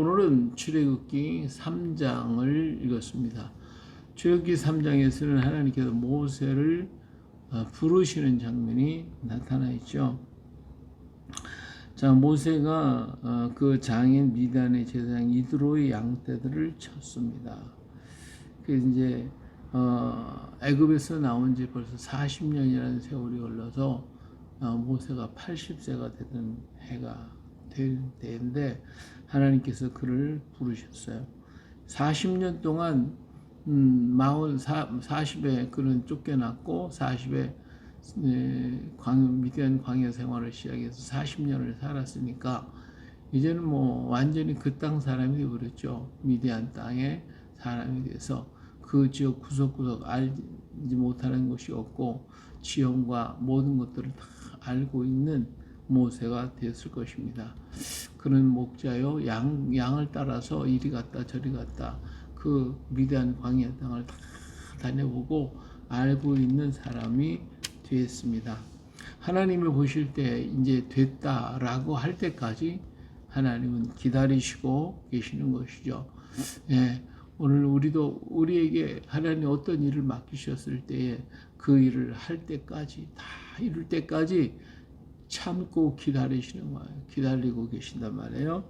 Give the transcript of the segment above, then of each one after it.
오늘은 출애굽기 3장을 읽었습니다. 출애굽기 3장에서는 하나님께서 모세를 어, 부르시는 장면이 나타나 있죠. 자, 모세가 어, 그 장인 미단의 제사장 이드로의 양떼들을 쳤습니다. 그 이제 어, 애굽에서 나온 지 벌써 40년이라는 세월이 흘러서 어, 모세가 80세가 되던 해가 될 때인데 하나님께서 그를 부르셨어요. 40년 동안 음, 마흔 사, 40에 그는 쫓겨났고 40에 네, 광, 미디안 광야 생활을 시작해서 40년을 살았으니까 이제는 뭐 완전히 그 땅 사람이 되어버렸죠. 미디안 땅의 사람이 돼서 그 지역 구석구석 알지 못하는 것이 없고 지형과 모든 것들을 다 알고 있는 모세가 되었을 것입니다. 그는 목자요 양 양을 따라서 이리 갔다 저리 갔다 그 미대한 광야 땅을 다 다녀보고 알고 있는 사람이 되었습니다. 하나님을 보실 때 이제 됐다라고 할 때까지 하나님은 기다리시고 계시는 것이죠. 예, 오늘 우리도 우리에게 하나님 어떤 일을 맡기셨을 때에 그 일을 할 때까지 다 이룰 때까지 참고 기다리시는 거예요. 기다리고 계신단 말이에요.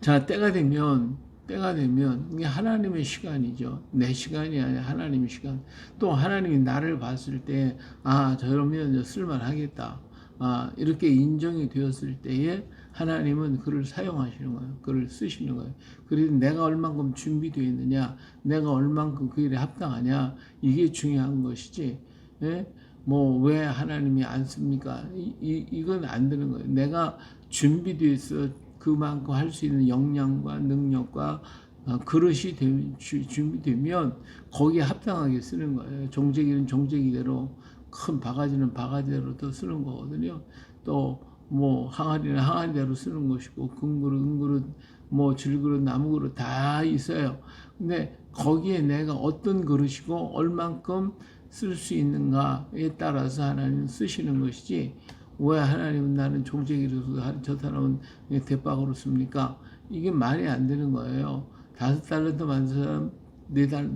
자, 때가 되면 때가 되면 이게 하나님의 시간이죠. 내 시간이 아니라 하나님의 시간. 또 하나님이 나를 봤을 때, 아, 저러면 쓸만하겠다. 아, 이렇게 인정이 되었을 때에 하나님은 그를 사용하시는 거예요. 그를 쓰시는 거예요. 그래서 내가 얼만큼 준비되어 있느냐, 내가 얼만큼 그 일에 합당하냐, 이게 중요한 것이지. 예? 뭐, 왜 하나님이 안 씁니까? 이, 이, 이건 안 되는 거예요. 내가 준비되어 있어 그만큼 할 수 있는 역량과 능력과 어, 그릇이 되, 준비되면 거기에 합당하게 쓰는 거예요. 종제기는 종제기대로 큰 바가지는 바가지대로 또 쓰는 거거든요. 또 뭐 항아리는 항아리대로 쓰는 것이고 금그릇, 은그릇, 뭐 질그릇, 나무그릇 다 있어요. 근데 거기에 내가 어떤 그릇이고 얼만큼 쓸 수 있는가에 따라서 하나님 쓰시는 것이지 왜 하나님은 나는 종제기로 저 사람은 대박으로 씁니까? 이게 말이 안 되는 거예요. 다섯 달러도 받은 사람, 네 달,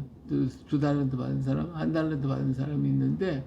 두 달러도 받은 사람, 한 달러도 받은 사람이 있는데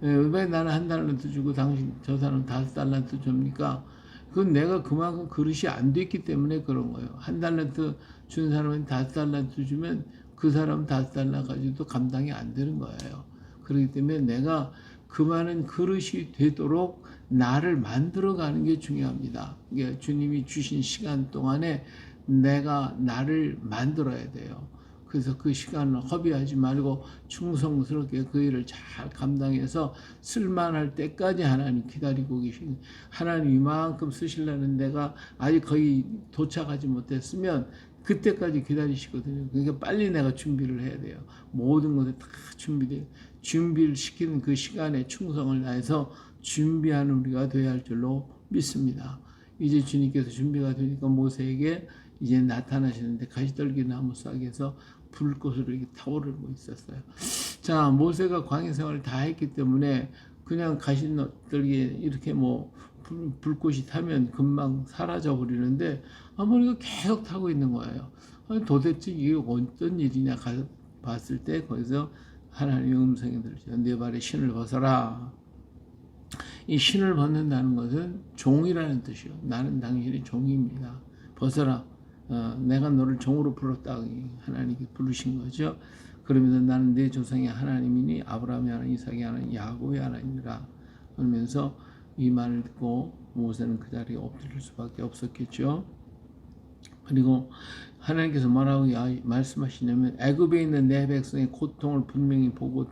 왜 나는 한 달러도 주고 당신 저 사람 다섯 달러도 줍니까? 그건 내가 그만큼 그릇이 안 됐기 때문에 그런 거예요. 한 달러도 준 사람은 다섯 달러도 주면 그 사람은 다섯 달러 가지고도 감당이 안 되는 거예요. 그렇기 때문에 내가 그 많은 그릇이 되도록 나를 만들어가는 게 중요합니다. 이게 주님이 주신 시간 동안에 내가 나를 만들어야 돼요. 그래서 그 시간을 허비하지 말고 충성스럽게 그 일을 잘 감당해서 쓸만할 때까지 하나님 기다리고 계신 하나님 이만큼 쓰시려는 내가 아직 거의 도착하지 못했으면 그때까지 기다리시거든요. 그러니까 빨리 내가 준비를 해야 돼요. 모든 것을 다 준비돼요. 준비를 시키는 그 시간에 충성을 다해서 준비하는 우리가 되어야 할 줄로 믿습니다. 이제 주님께서 준비가 되니까 모세에게 이제 나타나시는데 가시떨기 나무 싹에서 불꽃으로 이렇게 타오르고 있었어요. 자, 모세가 광야 생활을 다 했기 때문에 그냥 가시떨기에 이렇게 뭐 불, 불꽃이 타면 금방 사라져 버리는데 아무리가 계속 타고 있는 거예요. 도대체 이게 어떤 일이냐 봤을 때 거기서 하나님의 음성이 들리죠. 내 발에 신을 벗어라. 이 신을 벗는다는 것은 종이라는 뜻이요. 나는 당신의 종입니다. 벗어라. 어, 내가 너를 종으로 불렀다. 하나님께 부르신 거죠. 그러면서 나는 내 조상의 하나님이니 아브라함의 하나님, 이삭의 하나님, 야곱의 하나님이라. 그러면서 이 말을 듣고 모세는 그 자리에 엎드릴 수밖에 없었겠죠. 그리고 하나님께서 뭐라고 말씀하시냐면 애굽에 있는 내 백성의 고통을 분명히 보고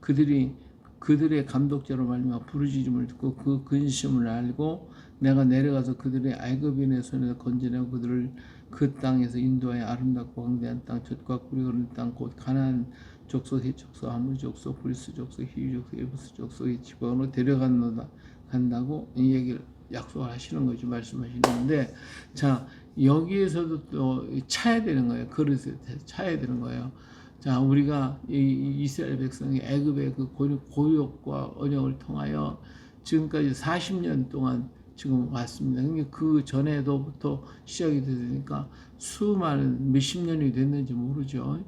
그들이 그들의 감독자로 말미암아 부르짖음을 듣고 그 근심을 알고 내가 내려가서 그들의 애굽인의 손에서 건져내고 그들을 그 땅에서 인도하여 아름답고 광대한 땅 젖과 꿀이 흐르는 땅곧 가나안 족속 의 족속 아무리 족속 브리스 족속 히위 족속 에브스 족속의 지방으로 데려간다 간다고 이 얘기를 약속을 하시는 거죠 말씀하시는데. 자 여기에서도 또 차야 되는 거예요 그릇에 차야 되는 거예요 자 우리가 이 이스라엘 백성이 애굽의 그 고욕과 언역을 통하여 지금까지 40년 동안 지금 왔습니다. 그러니까 그 전에도부터 시작이 되니까 수많은 몇십 년이 됐는지 모르죠.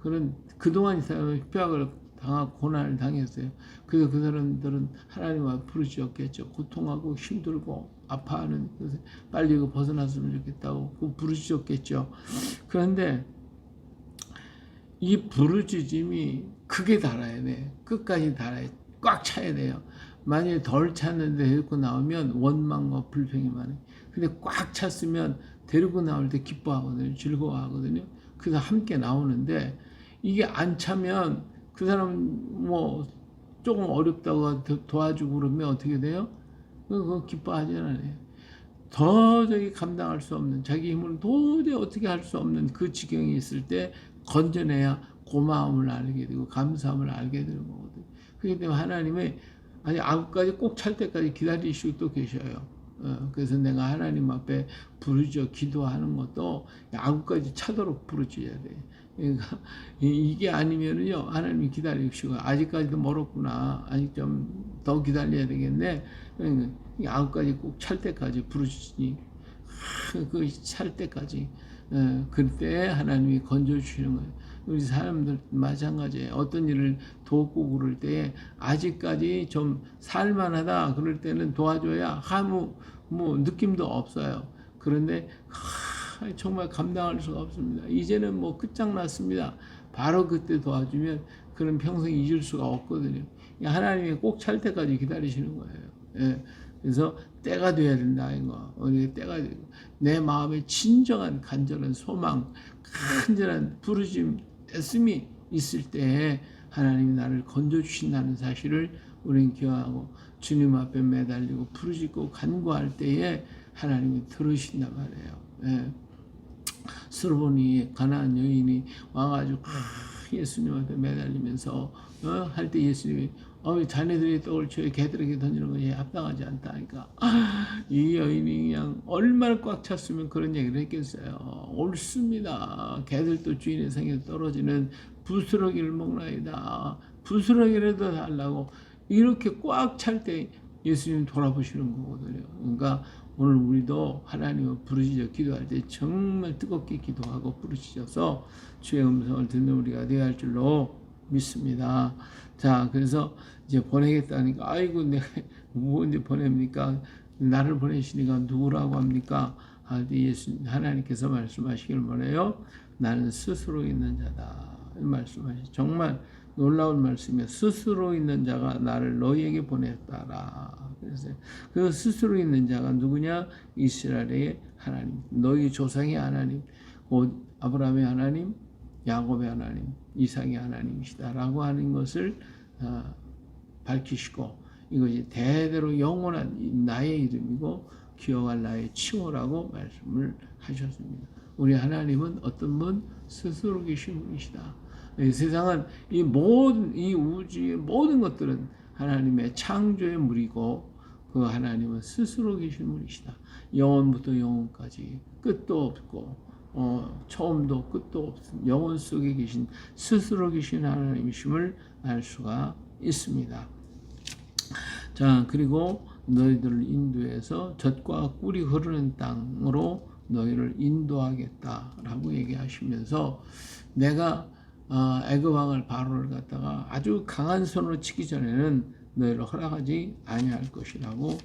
그런 그동안 이 사람은 핍박을 당하고 고난을 당했어요. 그래서 그 사람들은 하나님 앞에 부르짖었겠죠. 고통하고 힘들고 아파하는 것에 빨리 그 벗어났으면 좋겠다고 그 부르짖었겠죠. 그런데 이 부르짖음이 크게 달아야 돼. 끝까지 달아야 꽉 차야 돼요. 만약에 덜 찼는데 데리고 나오면 원망과 불평이 많아요. 근데 꽉 찼으면 데리고 나올 때 기뻐하거든요. 즐거워하거든요. 그래서 함께 나오는데 이게 안 차면 그 사람은 뭐 조금 어렵다고 도- 도와주고 그러면 어떻게 돼요? 그거 기뻐하지 않아요. 도저히 감당할 수 없는 자기 힘으로 도저히 어떻게 할 수 없는 그 지경이 있을 때 건져내야 고마움을 알게 되고 감사함을 알게 되는 거거든요. 그렇기 때문에 하나님의 아니 아구까지 꼭 찰 때까지 기다리시고 또 계셔요. 어, 그래서 내가 하나님 앞에 부르짖어 기도하는 것도 아구까지 차도록 부르짖어야 돼. 그러니까 이- 이게 아니면은요 하나님이 기다리시고 아직까지도 멀었구나 아직 좀 더 기다려야 되겠네. 그러니까 이 아구까지 꼭 찰 때까지 부르짖니 그찰 때까지 어, 그때 하나님이 건져 주시는 거예요. 우리 사람들 마찬가지예요. 어떤 일을 돕고 그럴 때 아직까지 좀 살만하다 그럴 때는 도와줘야 아무 뭐 느낌도 없어요. 그런데 하, 정말 감당할 수가 없습니다. 이제는 뭐 끝장났습니다. 바로 그때 도와주면 그런 평생 잊을 수가 없거든요. 하나님이 꼭 찰 때까지 기다리시는 거예요. 예. 그래서 때가 돼야 된다 이거. 우리 때가 되고 내 마음에 진정한 간절한 소망, 간절한 부르심, 애씀이 있을 때 하나님이 나를 건져 주신다는 사실을 우리는 기억하고 주님 앞에 매달리고 부르짖고 간구할 때에 하나님이 들으신단 말이에요. 예. 스르보니 가나안 여인이 와가지고 예수님한테 매달리면서 어? 할 때 예수님이 어, 자네들이 떡을 저희 개들에게 던지는 것이 합당하지 않다. 그러니까 이 여인이 그냥 얼마나 꽉 찼으면 그런 얘기를 했겠어요. 옳습니다. 개들도 주인의 생에 떨어지는 부스러기를 먹나이다. 부스러기라도 달라고 이렇게 꽉 찰 때 예수님 돌아보시는 거거든요. 그러니까 오늘 우리도 하나님을 부르짖어 기도할 때 정말 뜨겁게 기도하고 부르짖어서 주의 음성을 듣는 우리가 되어야 할 줄로 믿습니다. 자, 그래서 이제 보내겠다니까 아이고 내가 뭐 이제 보냅니까? 나를 보내시니까 누구라고 합니까? 아, 예수 하나님께서 말씀하시길 뭐래요? 나는 스스로 있는 자다. 말씀하시 정말 놀라운 말씀이에요. 스스로 있는 자가 나를 너희에게 보냈다라. 그래서 그 스스로 있는 자가 누구냐? 이스라엘의 하나님, 너희 조상의 하나님, 곧 아브라함의 하나님, 야곱의 하나님, 이삭의 하나님이시다라고 하는 것을 어, 밝히시고 이것이 대대로 영원한 나의 이름이고 기억할 나의 칭호라고 말씀을 하셨습니다. 우리 하나님은 어떤 분 스스로 계신 분이시다. 이 세상은 이 모든 이 우주의 모든 것들은 하나님의 창조의 물이고 그 하나님은 스스로 계신 분이시다. 영원부터 영원까지 끝도 없고 어, 처음도 끝도 없은 영원 속에 계신 스스로 계신 하나님이심을 알 수가 있습니다. 자 그리고 너희들을 인도해서 젖과 꿀이 흐르는 땅으로 너희를 인도하겠다라고 얘기하시면서 내가 어, 애굽 왕을 바로를 갖다가 아주 강한 손으로 치기 전에는 너희를 허락하지 아니할 것이라고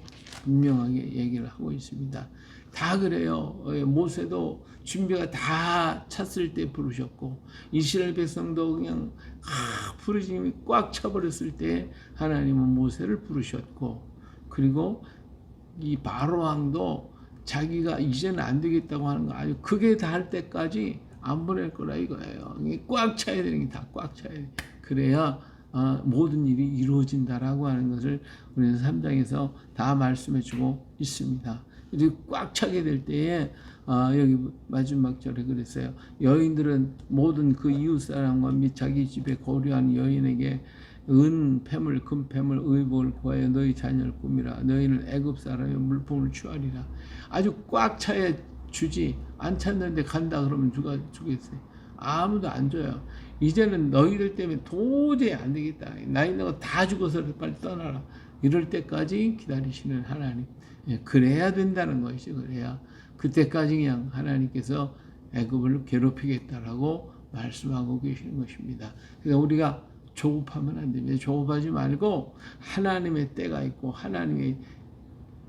분명하게 얘기를 하고 있습니다. 다 그래요. 어, 모세도 준비가 다 찼을 때 부르셨고 이스라엘 백성도 그냥 아, 부르심이 꽉 차버렸을 때 하나님은 모세를 부르셨고 그리고 이 바로 왕도 자기가 이제는 안 되겠다고 하는 거 아주 그게 다 할 때까지 안 보낼 거라 이거예요. 꽉 차야 되는 게 다 꽉 차야 돼. 그래야 어, 모든 일이 이루어진다라고 하는 것을 우리는 3장에서 다 말씀해 주고 있습니다. 이렇게 꽉 차게 될 때에 어, 여기 마지막 절에 그랬어요. 여인들은 모든 그 이웃 사람과 및 자기 집에 거류한 여인에게 은 패물 금 패물 의복을 구하여 너희 자녀를 꾸미라 너희는 애굽 사람의 물품을 취하리라 아주 꽉 차야 주지 안 찼는데 간다 그러면 누가 주겠어요 아무도 안 줘요 이제는 너희들 때문에 도저히 안 되겠다 나 있는 거다 주고서 빨리 떠나라 이럴 때까지 기다리시는 하나님. 예, 그래야 된다는 것이죠. 그래야 그때까지 그냥 하나님께서 애굽을 괴롭히겠다라고 말씀하고 계시는 것입니다. 그래서 우리가 조급하면 안 됩니다. 조급하지 말고 하나님의 때가 있고 하나님의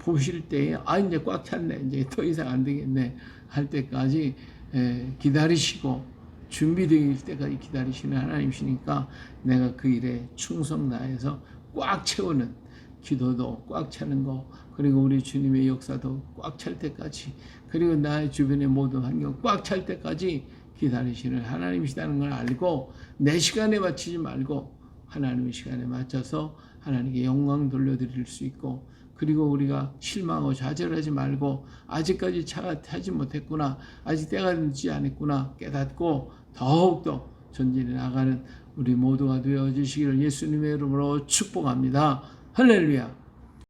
보실 때에 아 이제 꽉 찼네. 이제 더 이상 안 되겠네. 할 때까지 에, 기다리시고 준비되길 때까지 기다리시는 하나님이시니까 내가 그 일에 충성 다해서 꽉 채우는 기도도 꽉 차는 거 그리고 우리 주님의 역사도 꽉 찰 때까지 그리고 나의 주변의 모든 환경 꽉 찰 때까지 기다리시는 하나님이시다는 걸 알고 내 시간에 맞추지 말고 하나님의 시간에 맞춰서 하나님께 영광 돌려드릴 수 있고 그리고 우리가 실망하고 좌절하지 말고 아직까지 차가 타지 못했구나 아직 때가 늦지 않았구나 깨닫고 더욱더 전진해 나가는 우리 모두가 되어 주시기를 예수님의 이름으로 축복합니다. 할렐루야